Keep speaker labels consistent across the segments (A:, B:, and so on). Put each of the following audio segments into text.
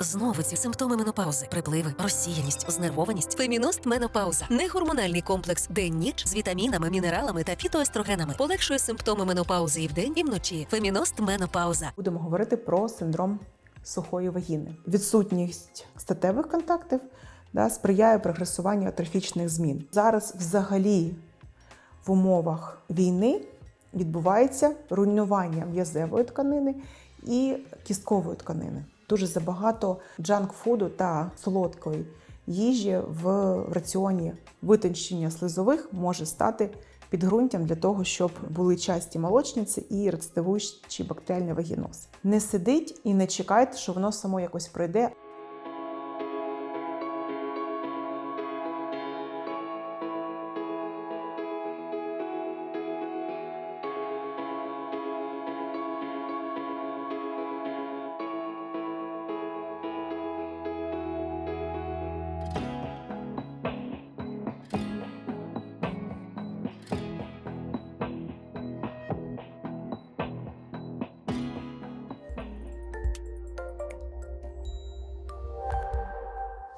A: Знову ці симптоми менопаузи, припливи, розсіяність, знервованість. Феміност менопауза негормональний комплекс день-ніч з вітамінами, мінералами та фітоестрогенами полегшує симптоми менопаузи і вдень, і вночі. Феміност менопауза.
B: Будемо говорити про синдром сухої вагіни. Відсутність статевих контактів да, сприяє прогресуванню атрофічних змін. Зараз, взагалі, в умовах війни відбувається руйнування м'язевої тканини і кісткової тканини. Дуже забагато джанк-фуду та солодкої їжі в раціоні витончення слизових може стати підґрунтям для того, щоб були часті молочниці і рецидивуючий бактеріальний вагіноз. Не сидіть і не чекайте, що воно само якось пройде.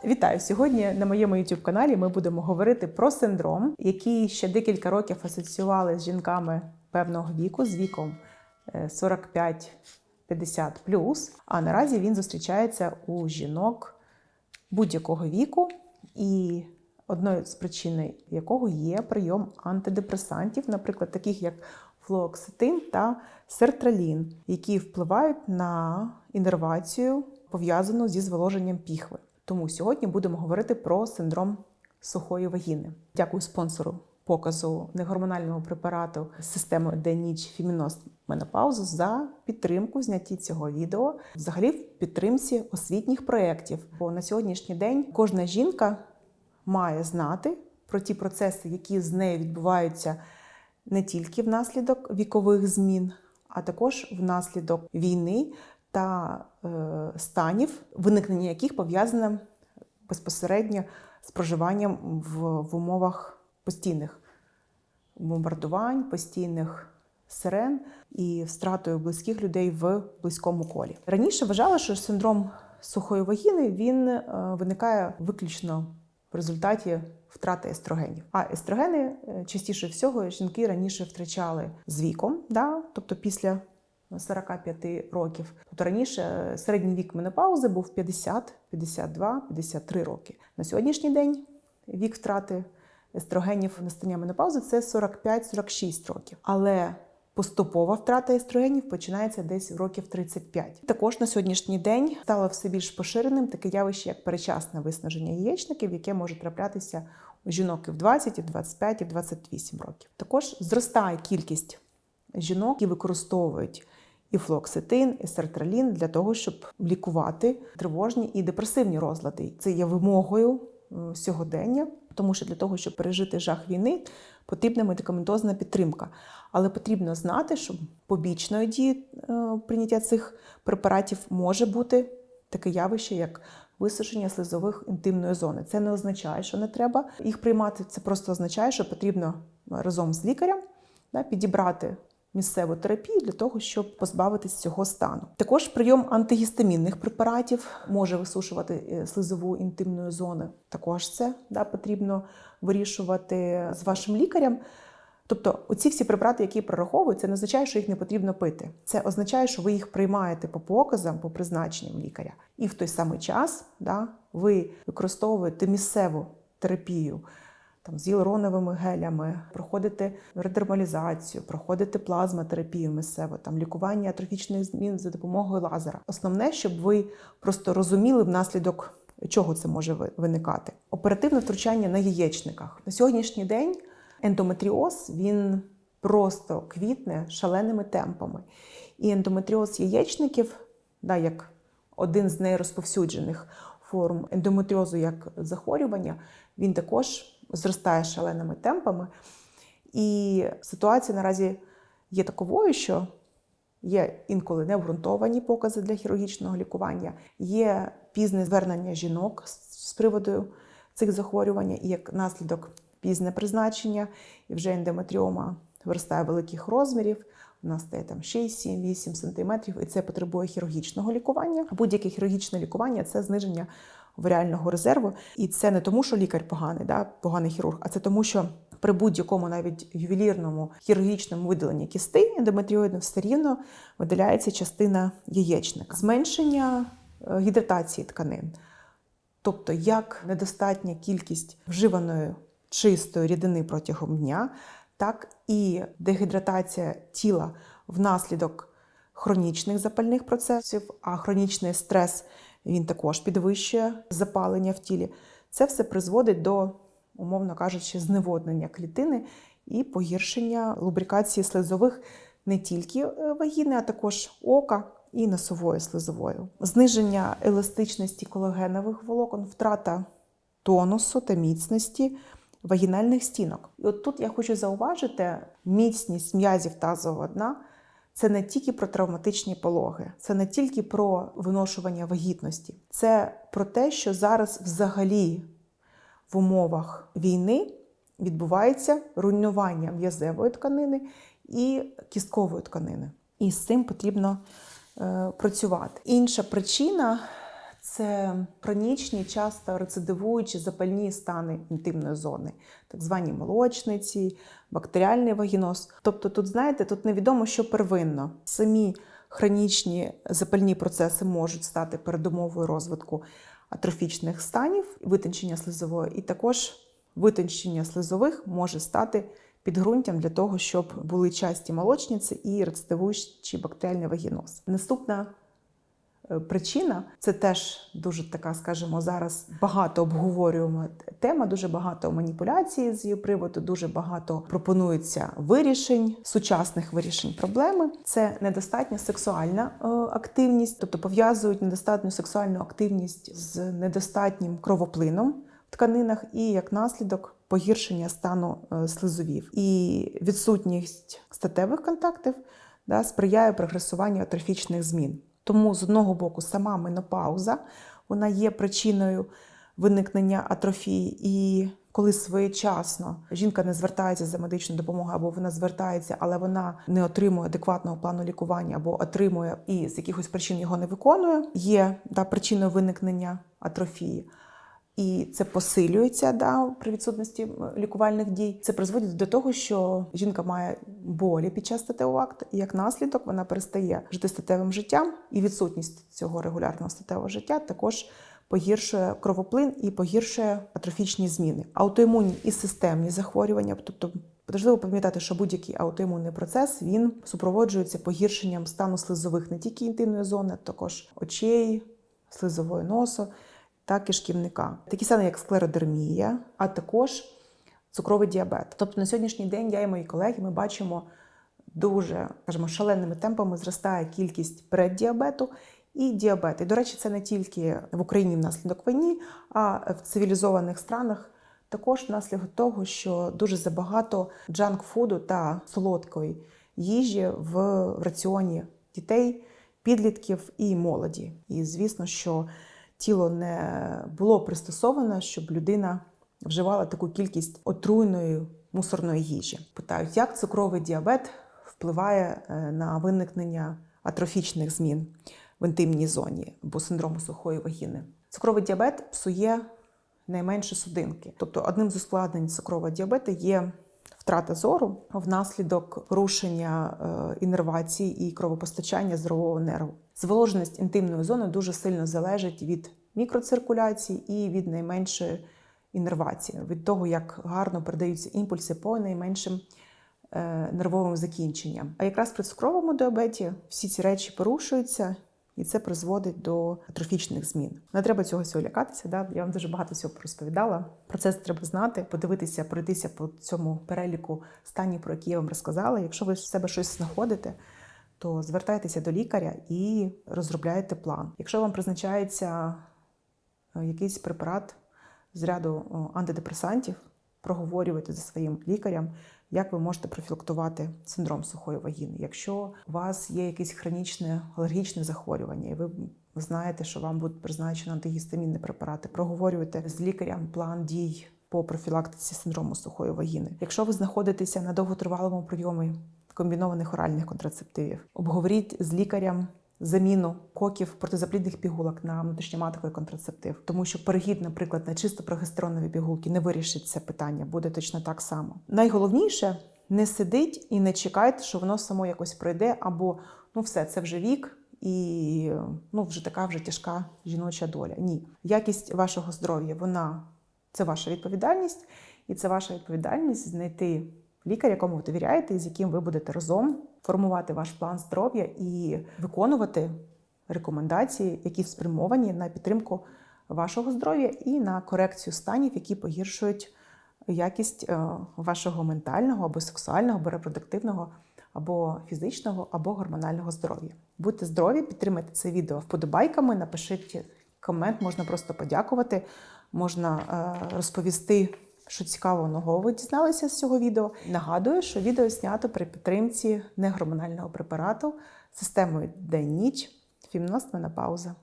B: Вітаю! Сьогодні на моєму youtube каналі ми будемо говорити про синдром, який ще декілька років асоціювали з жінками певного віку, з віком е, 45-50 А наразі він зустрічається у жінок будь-якого віку, і одною з причин якого є прийом антидепресантів, наприклад, таких як флуоксетин та сертралін, які впливають на іннервацію, пов'язану зі зволоженням піхви. Тому сьогодні будемо говорити про синдром сухої вагіни. Дякую спонсору показу негормонального препарату з системою День-ніч Фіміност Менопаузу за підтримку знятті цього відео, взагалі в підтримці освітніх проєктів. Бо на сьогоднішній день кожна жінка має знати про ті процеси, які з нею відбуваються не тільки внаслідок вікових змін, а також внаслідок війни та е, станів, виникнення яких пов'язане безпосередньо з проживанням в, в умовах постійних бомбардувань, постійних сирен і втратою близьких людей в близькому колі. Раніше вважали, що синдром сухої вагіни він е, виникає виключно в результаті втрати естрогенів. А естрогени е, частіше всього жінки раніше втрачали з віком, да? тобто після 45 років. Тобто раніше е, середній вік менопаузи був 50, 52, 53 роки. На сьогоднішній день вік втрати естрогенів настання менопаузи це 45-46 років. Але поступова втрата естрогенів починається десь в років 35. Також на сьогоднішній день стало все більш поширеним таке явище, як перечасне виснаження яєчників, яке може траплятися у жінок і в 20, і в 25, і в 28 років. Також зростає кількість жінок, які використовують і флоксетин, і сертралін для того, щоб лікувати тривожні і депресивні розлади. Це є вимогою е, сьогодення, тому що для того, щоб пережити жах війни, потрібна медикаментозна підтримка. Але потрібно знати, що побічною дією е, прийняття цих препаратів може бути таке явище, як висушення слизових інтимної зони. Це не означає, що не треба їх приймати. Це просто означає, що потрібно разом з лікарем да, підібрати місцеву терапію для того, щоб позбавитись цього стану. Також прийом антигістамінних препаратів може висушувати е, слизову інтимної зони. Також це да, потрібно вирішувати з вашим лікарем. Тобто, оці всі препарати, які прораховують, це не означає, що їх не потрібно пити. Це означає, що ви їх приймаєте по показам, по призначенням лікаря. І в той самий час да, ви використовуєте місцеву терапію там, з гіалуроновими гелями, проходите редермалізацію, проходите плазмотерапію місцеву, там лікування атрофічних змін за допомогою лазера. Основне, щоб ви просто розуміли внаслідок чого це може виникати. Оперативне втручання на яєчниках на сьогоднішній день ендометріоз він просто квітне шаленими темпами. І ендометріоз яєчників, да, як один з найрозповсюджених форм ендометріозу як захворювання, він також зростає шаленими темпами. І ситуація наразі є таковою, що є інколи необґрунтовані покази для хірургічного лікування, є пізне звернення жінок з приводу цих захворювань, і як наслідок пізне призначення, і вже ендометріома виростає великих розмірів, вона стає там 6-7-8 см, і це потребує хірургічного лікування. Будь-яке хірургічне лікування це зниження варіального резерву. І це не тому, що лікар поганий, да, поганий хірург, а це тому, що при будь-якому навіть ювелірному хірургічному видаленні кістей ендометріоїдно все рівно видаляється частина яєчника. Зменшення е, гідратації тканин. Тобто, як недостатня кількість вживаної чистої рідини протягом дня, так і дегідратація тіла внаслідок хронічних запальних процесів, а хронічний стрес він також підвищує запалення в тілі. Це все призводить до, умовно кажучи, зневоднення клітини і погіршення лубрикації слизових не тільки е, вагіни, а також ока і носової слизової. Зниження еластичності колагенових волокон, втрата тонусу та міцності вагінальних стінок. І от тут я хочу зауважити міцність м'язів тазового дна. Це не тільки про травматичні пологи, це не тільки про виношування вагітності, це про те, що зараз взагалі в умовах війни відбувається руйнування м'язевої тканини і кісткової тканини. І з цим потрібно е, працювати. Інша причина це хронічні, часто рецидивуючі запальні стани інтимної зони, так звані молочниці, бактеріальний вагіноз. Тобто, тут, знаєте, тут невідомо, що первинно. Самі хронічні запальні процеси можуть стати передумовою розвитку атрофічних станів, витончення слизової, і також витончення слизових може стати підґрунтям для того, щоб були часті молочниці і рецидивуючий бактеріальний вагіноз. Наступна причина це теж дуже така, скажімо, зараз багато обговорюємо тема, дуже багато маніпуляцій з її приводу, дуже багато пропонується вирішень, сучасних вирішень проблеми. Це недостатня сексуальна е, активність, тобто пов'язують недостатню сексуальну активність з недостатнім кровоплином в тканинах, і як наслідок погіршення стану е, слизовів. І відсутність статевих контактів да, сприяє прогресуванню атрофічних змін. Тому з одного боку, сама менопауза вона є причиною виникнення атрофії, і коли своєчасно жінка не звертається за медичною допомогою, або вона звертається, але вона не отримує адекватного плану лікування, або отримує і з якихось причин його не виконує, є да, причиною виникнення атрофії. І це посилюється да, при відсутності лікувальних дій. Це призводить до того, що жінка має болі під час статевого акту, і як наслідок вона перестає жити статевим життям, і відсутність цього регулярного статевого життя також погіршує кровоплин і погіршує атрофічні зміни. Аутоімунні і системні захворювання, тобто важливо пам'ятати, що будь-який аутоімунний процес він супроводжується погіршенням стану слизових не тільки інтимної зони, а також очей, слизової носу та кишківника. Такі самі, як склеродермія, а також цукровий діабет. Тобто на сьогоднішній день я і мої колеги ми бачимо дуже скажімо, шаленими темпами зростає кількість преддіабету і діабет. І, до речі, це не тільки в Україні внаслідок війни, а в цивілізованих странах також внаслідок того, що дуже забагато джанк-фуду та солодкої їжі в раціоні дітей, підлітків і молоді. І звісно, що тіло не було пристосоване, щоб людина вживала таку кількість отруйної мусорної їжі. Питають, як цукровий діабет впливає е, на виникнення атрофічних змін в інтимній зоні або синдрому сухої вагіни. Цукровий діабет псує найменше судинки. Тобто, одним з ускладнень цукрового діабету є втрата зору внаслідок порушення е, іннервації і кровопостачання здорового нерву. Зволоженість інтимної зони дуже сильно залежить від мікроциркуляції і від найменшої іннервації, від того, як гарно передаються імпульси по найменшим е, нервовим закінченням. А якраз при цукровому діабеті всі ці речі порушуються. І це призводить до атрофічних змін. Не треба цього всього лякатися. Да? Я вам дуже багато всього розповідала. Про це треба знати, подивитися, пройтися по цьому переліку станів, про які я вам розказала. Якщо ви в себе щось знаходите, то звертайтеся до лікаря і розробляйте план. Якщо вам призначається е, якийсь препарат з ряду антидепресантів, проговорювайте зі своїм лікарем, як ви можете профілактувати синдром сухої вагіни. Якщо у вас є якесь хронічне алергічне захворювання, і ви знаєте, що вам будуть призначені антигістамінні препарати, проговорюйте з лікарем план дій по профілактиці синдрому сухої вагіни. Якщо ви знаходитеся на довготривалому прийомі комбінованих оральних контрацептивів. Обговоріть з лікарем заміну коків протизаплідних пігулок на внутрішньоматковий контрацептив, тому що перехід, наприклад, на чисто прогестеронові пігулки не вирішить це питання, буде точно так само. Найголовніше не сидить і не чекайте, що воно само якось пройде, або ну все, це вже вік. І ну, вже така вже тяжка жіноча доля. Ні, якість вашого здоров'я, вона це ваша відповідальність, і це ваша відповідальність знайти лікаря, якому ви довіряєте, з яким ви будете разом формувати ваш план здоров'я і виконувати рекомендації, які спрямовані на підтримку вашого здоров'я і на корекцію станів, які погіршують якість е, вашого ментального або сексуального, або репродуктивного, або фізичного, або гормонального здоров'я. Будьте здорові, підтримайте це відео вподобайками, напишіть комент, можна просто подякувати, можна е, розповісти, що цікаво нового ви дізналися з цього відео. Нагадую, що відео знято при підтримці негормонального препарату системою день-ніч, фімност менопауза.